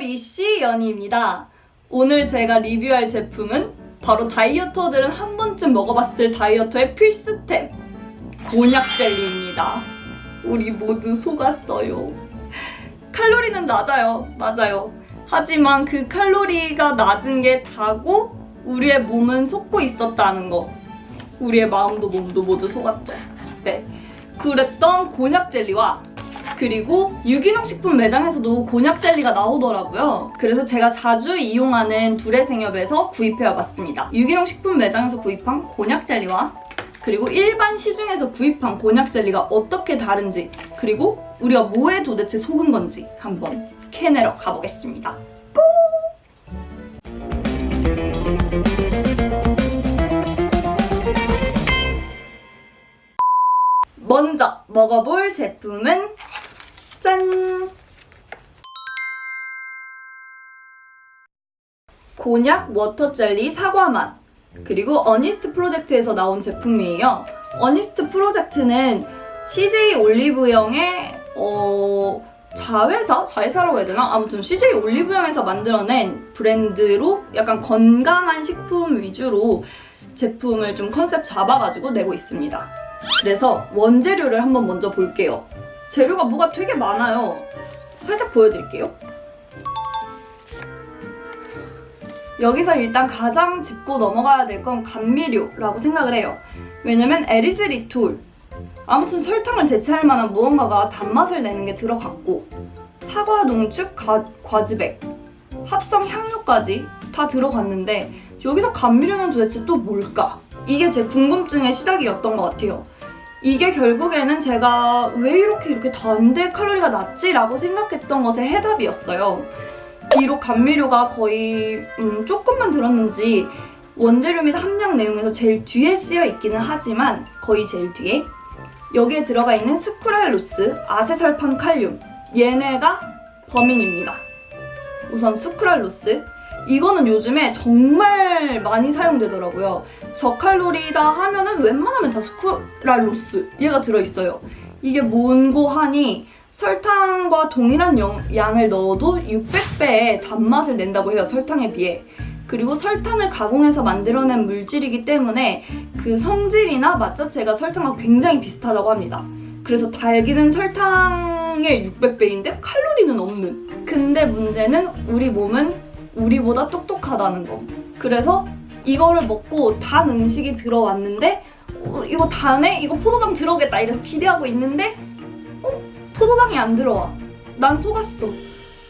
리씨 연희입니다. 오늘 제가 리뷰할 제품은 바로 다이어터들은 한 번쯤 먹어봤을 다이어터의 필수템 곤약 젤리입니다. 우리 모두 속았어요. 칼로리는 낮아요. 맞아요. 하지만 그 칼로리가 낮은 게 다고 우리의 몸은 속고 있었다는 거. 우리의 마음도 몸도 모두 속았죠. 네. 그랬던 곤약 젤리와 그리고 유기농 식품 매장에서도 곤약 젤리가 나오더라고요. 그래서 제가 자주 이용하는 두레생협에서 구입해 와봤습니다. 유기농 식품 매장에서 구입한 곤약 젤리와 그리고 일반 시중에서 구입한 곤약 젤리가 어떻게 다른지 그리고 우리가 뭐에 도대체 속은 건지 한번 캐내러 가보겠습니다. 곤약 워터 젤리 사과 맛 그리고 어니스트 프로젝트에서 나온 제품이에요. 어니스트 프로젝트는 CJ 올리브영의 어, 자회사? 자회사라고 해야 되나? 아무튼 CJ 올리브영에서 만들어낸 브랜드로 약간 건강한 식품 위주로 제품을 좀 컨셉 잡아가지고 내고 있습니다. 그래서 원재료를 한번 먼저 볼게요. 재료가 뭐가 되게 많아요. 살짝 보여드릴게요. 여기서 일단 가장 짚고 넘어가야 될 건 감미료라고 생각을 해요. 왜냐면 에리스리톨 아무튼 설탕을 대체할 만한 무언가가 단맛을 내는 게 들어갔고 사과 농축 가- 과즙액 합성 향료까지 다 들어갔는데 여기서 감미료는 도대체 또 뭘까? 이게 제 궁금증의 시작이었던 것 같아요. 이게 결국에는 제가 왜 이렇게 이렇게 단데 칼로리가 낮지라고 생각했던 것의 해답이었어요. 비록 감미료가 거의 음, 조금만 들었는지 원재료 및 함량 내용에서 제일 뒤에 쓰여 있기는 하지만 거의 제일 뒤에 여기에 들어가 있는 수크랄로스, 아세설판 칼륨 얘네가 범인입니다. 우선 수크랄로스 이거는 요즘에 정말 많이 사용되더라고요. 저칼로리다 하면은 웬만하면 다 수크랄로스 얘가 들어있어요. 이게 뭔고 하니 설탕과 동일한 영- 양을 넣어도 600배의 단맛을 낸다고 해요. 설탕에 비해. 그리고 설탕을 가공해서 만들어낸 물질이기 때문에 그 성질이나 맛 자체가 설탕과 굉장히 비슷하다고 합니다. 그래서 달기는 설탕의 600배인데 칼로리는 없는. 근데 문제는 우리 몸은 우리보다 똑똑하다는 거. 그래서 이거를 먹고 단 음식이 들어왔는데 어, 이거 다네? 이거 포도당 들어오겠다 이래서 기대하고 있는데 어? 포도당이 안 들어와. 난 속았어.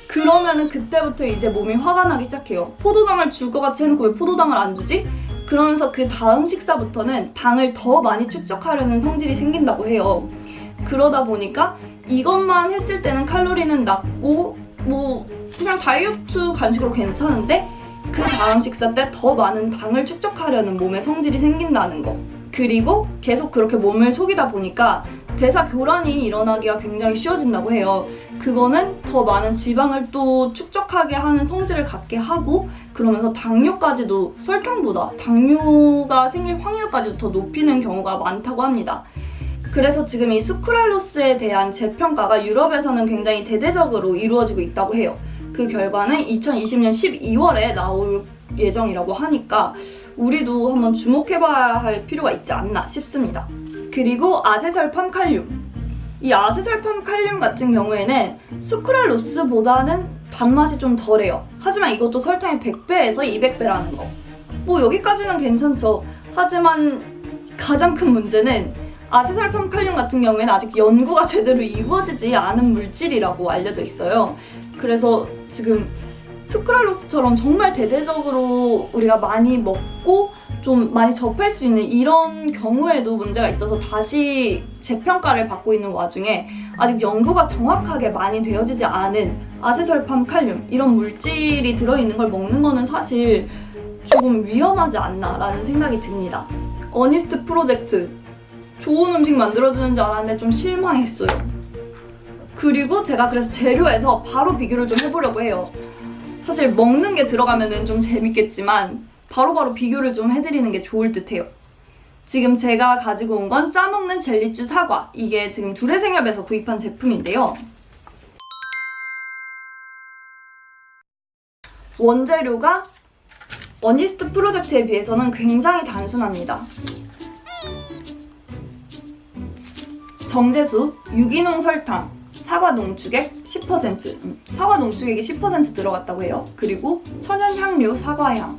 그러면은 그때부터 이제 몸이 화가 나기 시작해요. 포도당을 줄 것 같이 해놓고 왜 포도당을 안 주지? 그러면서 그 다음 식사부터는 당을 더 많이 축적하려는 성질이 생긴다고 해요. 그러다 보니까 이것만 했을 때는 칼로리는 낮고 뭐 그냥 다이어트 간식으로 괜찮은데 그 다음 식사 때 더 많은 당을 축적하려는 몸의 성질이 생긴다는 거. 그리고 계속 그렇게 몸을 속이다 보니까 대사 교란이 일어나기가 굉장히 쉬워진다고 해요. 그거는 더 많은 지방을 또 축적하게 하는 성질을 갖게 하고 그러면서 당뇨까지도 설탕보다 당뇨가 생길 확률까지도 더 높이는 경우가 많다고 합니다. 그래서 지금 이 수크랄로스에 대한 재평가가 유럽에서는 굉장히 대대적으로 이루어지고 있다고 해요. 그 결과는 2020년 12월에 나올 예정이라고 하니까 우리도 한번 주목해봐야 할 필요가 있지 않나 싶습니다. 그리고 아세설팜 칼륨. 이 아세설팜 칼륨 같은 경우에는 수크랄로스보다는 단맛이 좀 덜해요. 하지만 이것도 설탕의 100배에서 200배라는 거. 뭐 여기까지는 괜찮죠. 하지만 가장 큰 문제는 아세설팜 칼륨 같은 경우에는 아직 연구가 제대로 이루어지지 않은 물질이라고 알려져 있어요. 그래서 지금 스크랄로스처럼 정말 대대적으로 우리가 많이 먹고 좀 많이 접할 수 있는 이런 경우에도 문제가 있어서 다시 재평가를 받고 있는 와중에 아직 연구가 정확하게 많이 되어지지 않은 아세설팜 칼륨 이런 물질이 들어있는 걸 먹는 거는 사실 조금 위험하지 않나라는 생각이 듭니다. 어니스트 프로젝트 좋은 음식 만들어주는 줄 알았는데 좀 실망했어요. 그리고 제가 그래서 재료에서 바로 비교를 좀 해보려고 해요. 사실 먹는 게 들어가면은 좀 재밌겠지만 바로 바로 비교를 좀 해드리는 게 좋을 듯해요. 지금 제가 가지고 온 건 짜먹는 젤리쭈 사과. 이게 지금 두레생협에서 구입한 제품인데요. 원재료가 어니스트 프로젝트에 비해서는 굉장히 단순합니다. 정제수, 유기농 설탕, 사과 농축액 10%, 음, 사과 농축액이 10% 들어갔다고 해요. 그리고 천연 향료 사과향,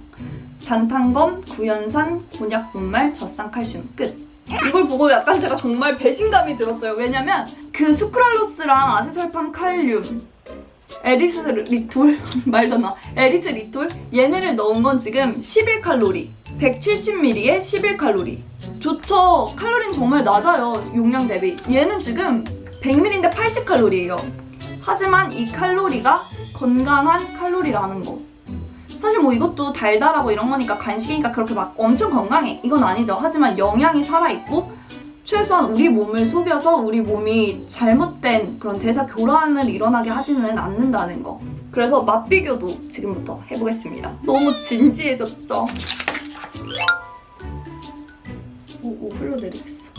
잔탄검, 구연산, 곤약 분말, 젖산 칼슘. 끝. 이걸 보고 약간 제가 정말 배신감이 들었어요. 왜냐면 그 수크랄로스랑 아세설팜 칼륨, 에리스 리톨 말도 나. 에리스 리톨 얘네를 넣은 건 지금 11칼로리. 170ml에 11칼로리. 좋죠. 칼로리는 정말 낮아요. 용량 대비. 얘는 지금 100ml인데 80칼로리예요 하지만 이 칼로리가 건강한 칼로리라는 거 사실 뭐 이것도 달달하고 이런 거니까 간식이니까 그렇게 막 엄청 건강해 이건 아니죠 하지만 영양이 살아있고 최소한 우리 몸을 속여서 우리 몸이 잘못된 그런 대사 교란을 일어나게 하지는 않는다는 거. 그래서 맛 비교도 지금부터 해보겠습니다. 너무 진지해졌죠? 오, 오 흘러내리겠어.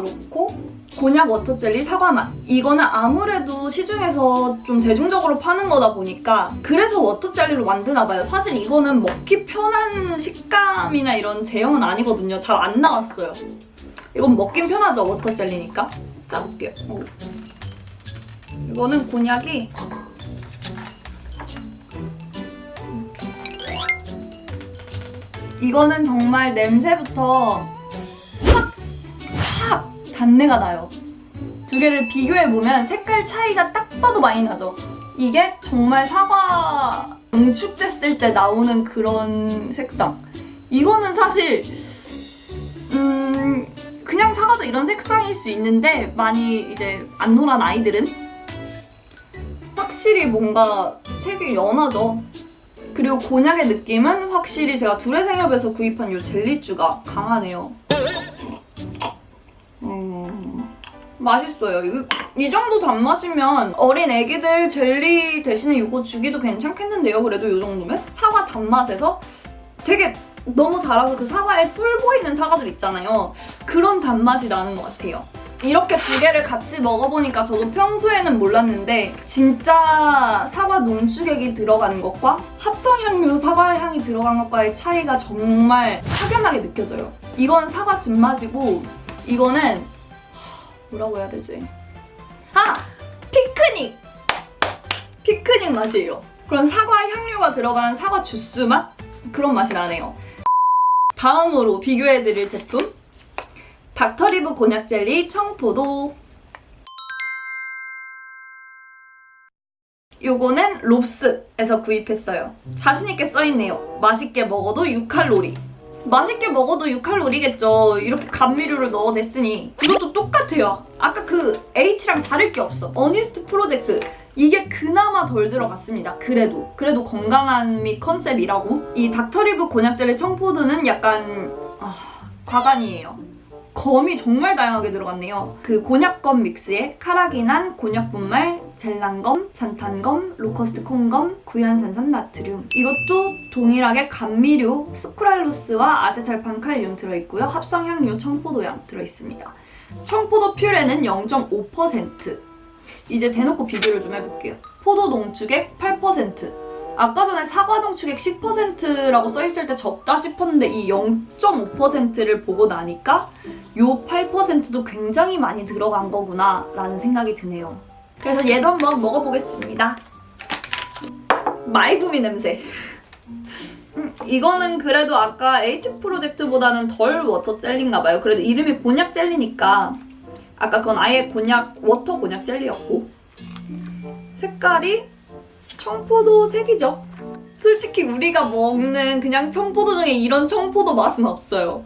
요렇고 곤약 워터젤리 사과 맛. 이거는 아무래도 시중에서 좀 대중적으로 파는 거다 보니까 그래서 워터젤리로 만드나 봐요. 사실 이거는 먹기 편한 식감이나 이런 제형은 아니거든요. 잘 안 나왔어요. 이건 먹긴 편하죠, 워터젤리니까. 짜볼게요. 오. 이거는 곤약이 이거는 정말 냄새부터 단내가 나요. 두 개를 비교해 보면 색깔 차이가 딱 봐도 많이 나죠. 이게 정말 사과 응축됐을 때 나오는 그런 색상. 이거는 사실 음 그냥 사과도 이런 색상일 수 있는데 많이 이제 안 노란 아이들은 확실히 뭔가 색이 연하죠. 그리고 곤약의 느낌은 확실히 제가 두레생협에서 구입한 이 젤리쭈가 강하네요. 음, 맛있어요. 이, 이 정도 단맛이면 어린 애기들 젤리 대신에 이거 주기도 괜찮겠는데요. 그래도 이 정도면 사과 단맛에서 되게 너무 달아서 그 사과에 뿔 보이는 사과들 있잖아요. 그런 단맛이 나는 것 같아요. 이렇게 두 개를 같이 먹어보니까 저도 평소에는 몰랐는데 진짜 사과 농축액이 들어간 것과 합성향료 사과 향이 들어간 것과의 차이가 정말 확연하게 느껴져요. 이건 사과 즙맛이고 이거는 뭐라고 해야 되지? 아! 피크닉! 피크닉 맛이에요. 그런 사과 향료가 들어간 사과 주스 맛? 그런 맛이 나네요. 다음으로 비교해드릴 제품 닥터리브 곤약 젤리 청포도 요거는 롭스에서 구입했어요. 자신있게 써있네요. 맛있게 먹어도 6칼로리. 맛있게 먹어도 6칼로리겠죠. 이렇게 감미료를 넣어댔으니. 이것도 똑같아요. 아까 그 H랑 다를 게 없어. 어니스트 프로젝트. 이게 그나마 덜 들어갔습니다. 그래도. 그래도 건강한 미 컨셉이라고. 이 닥터리브 곤약젤리 청포도는 약간, 아, 과간이에요. 검이 정말 다양하게 들어갔네요. 그 곤약검 믹스에 카라기난, 곤약분말, 젤란검, 잔탄검, 로커스트 콩검, 구연산삼 나트륨. 이것도 동일하게 감미료, 수크랄로스와 아세설팜 칼륨 들어있고요. 합성향료 청포도향 들어있습니다. 청포도 퓨레는 0.5%. 이제 대놓고 비교를 좀 해볼게요. 포도 농축액 8%. 아까 전에 사과 농축액 10%라고 써있을 때 적다 싶었는데 이 0.5%를 보고 나니까 요 8%도 굉장히 많이 들어간 거구나 라는 생각이 드네요. 그래서 얘도 한번 먹어보겠습니다. 마이구미 냄새. 음, 이거는 그래도 아까 H 프로젝트보다는 덜 워터 젤리인가 봐요. 그래도 이름이 곤약 젤리니까 아까 그건 아예 곤약 워터 곤약 젤리였고 색깔이 청포도 색이죠. 솔직히 우리가 먹는 그냥 청포도 중에 이런 청포도 맛은 없어요.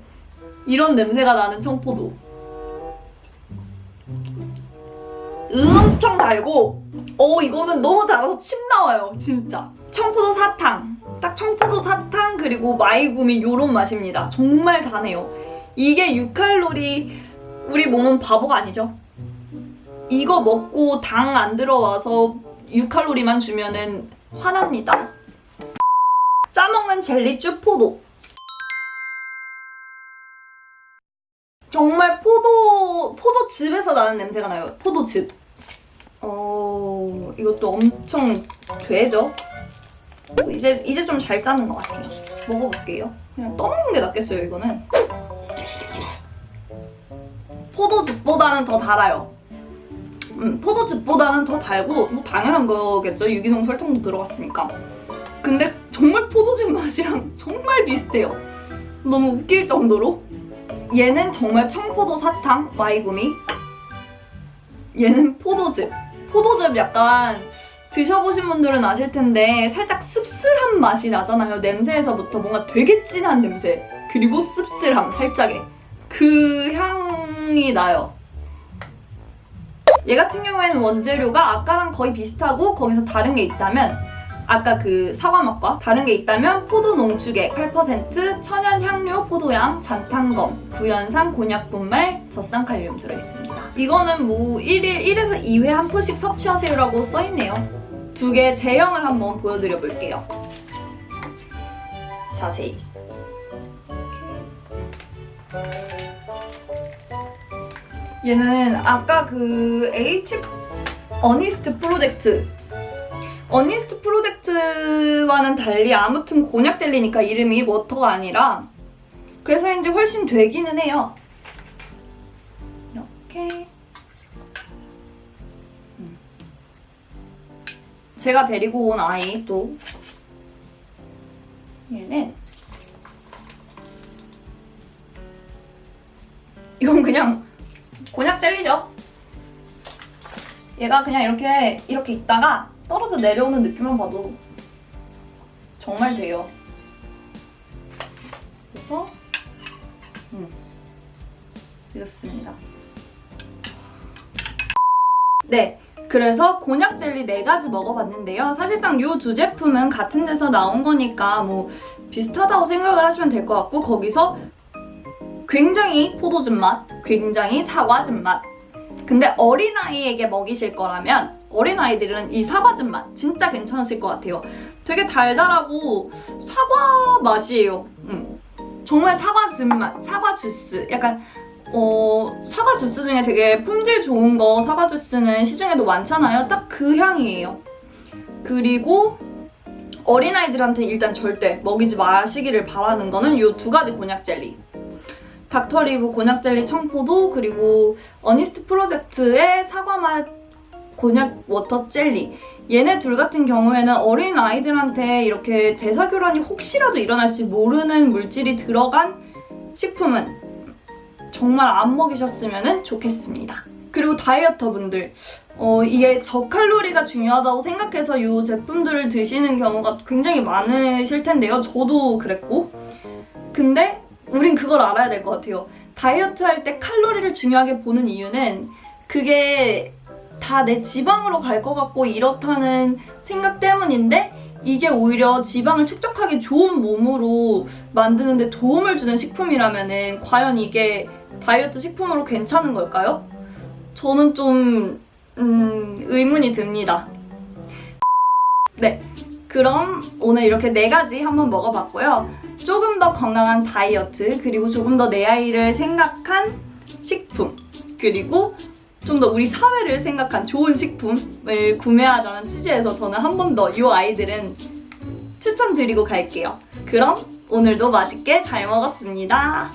이런 냄새가 나는 청포도. 엄청 달고, 어, 이거는 너무 달아서 침 나와요, 진짜. 청포도 사탕. 딱 청포도 사탕, 그리고 마이구미 요런 맛입니다. 정말 다네요. 이게 6칼로리, 우리 몸은 바보가 아니죠. 이거 먹고 당 안 들어와서 6칼로리만 주면은 화납니다. 짜먹는 젤리 쭈 포도. 정말 포도 포도즙에서 나는 냄새가 나요. 포도즙. 어 이것도 엄청 되죠? 어, 이제 이제 좀 잘 짜는 것 같아요. 먹어볼게요. 그냥 떠먹는 게 낫겠어요 이거는. 포도즙보다는 더 달아요. 음, 포도즙보다는 더 달고 뭐 당연한 거겠죠. 유기농 설탕도 들어갔으니까. 근데 정말 포도즙 맛이랑 정말 비슷해요. 너무 웃길 정도로. 얘는 정말 청포도 사탕 마이구미. 얘는 포도즙. 포도즙 약간 드셔보신 분들은 아실 텐데 살짝 씁쓸한 맛이 나잖아요. 냄새에서부터 뭔가 되게 진한 냄새. 그리고 씁쓸함 살짝의 그 향이 나요. 얘 같은 경우에는 원재료가 아까랑 거의 비슷하고 거기서 다른 게 있다면 아까 그 사과 맛과 다른 게 있다면 포도 농축액 8%, 천연 향료, 포도향, 잔탄검, 구연산, 곤약 분말, 젖산 칼륨 들어있습니다. 이거는 뭐 1일 1에서 2회 한 포씩 섭취하세요라고 써있네요. 두 개 제형을 한번 보여드려 볼게요. 자세히. 얘는 아까 그 H 어니스트 프로젝트 어니스트 프로젝트와는 달리 아무튼 곤약 젤리니까 이름이 워터가 아니라 그래서인지 훨씬 되기는 해요. 이렇게 음. 제가 데리고 온 아이 또 얘는 이건 그냥 곤약 젤리죠. 얘가 그냥 이렇게 이렇게 있다가 떨어져 내려오는 느낌만 봐도 정말 돼요. 그래서 음, 이렇습니다. 네, 그래서 곤약 젤리 네 가지 먹어봤는데요. 사실상 이 두 제품은 같은 데서 나온 거니까 뭐 비슷하다고 생각을 하시면 될 것 같고 거기서 굉장히 포도즙 맛, 굉장히 사과즙 맛. 근데 어린아이에게 먹이실 거라면 어린아이들은 이 사과즙 맛 진짜 괜찮으실 것 같아요. 되게 달달하고 사과 맛이에요. 음. 정말 사과즙 맛, 사과 주스. 약간 어, 사과 주스 중에 되게 품질 좋은 거 사과 주스는 시중에도 많잖아요. 딱 그 향이에요. 그리고 어린아이들한테 일단 절대 먹이지 마시기를 바라는 거는 이 두 가지 곤약 젤리. 닥터리브 곤약 젤리 청포도 그리고 어니스트 프로젝트의 사과맛 곤약 워터 젤리. 얘네 둘 같은 경우에는 어린 아이들한테 이렇게 대사교란이 혹시라도 일어날지 모르는 물질이 들어간 식품은 정말 안 먹이셨으면 좋겠습니다. 그리고 다이어터 분들, 어, 이게 저칼로리가 중요하다고 생각해서 이 제품들을 드시는 경우가 굉장히 많으실 텐데요. 저도 그랬고. 근데 우린 그걸 알아야 될 것 같아요. 다이어트 할 때 칼로리를 중요하게 보는 이유는 그게 다 내 지방으로 갈 것 같고 이렇다는 생각 때문인데 이게 오히려 지방을 축적하기 좋은 몸으로 만드는데 도움을 주는 식품이라면은 과연 이게 다이어트 식품으로 괜찮은 걸까요? 저는 좀 음, 의문이 듭니다. 네. 그럼 오늘 이렇게 네 가지 한번 먹어봤고요. 조금 더 건강한 다이어트, 그리고 조금 더 내 아이를 생각한 식품, 그리고 좀 더 우리 사회를 생각한 좋은 식품을 구매하자는 취지에서 저는 한 번 더 이 아이들은 추천드리고 갈게요. 그럼 오늘도 맛있게 잘 먹었습니다.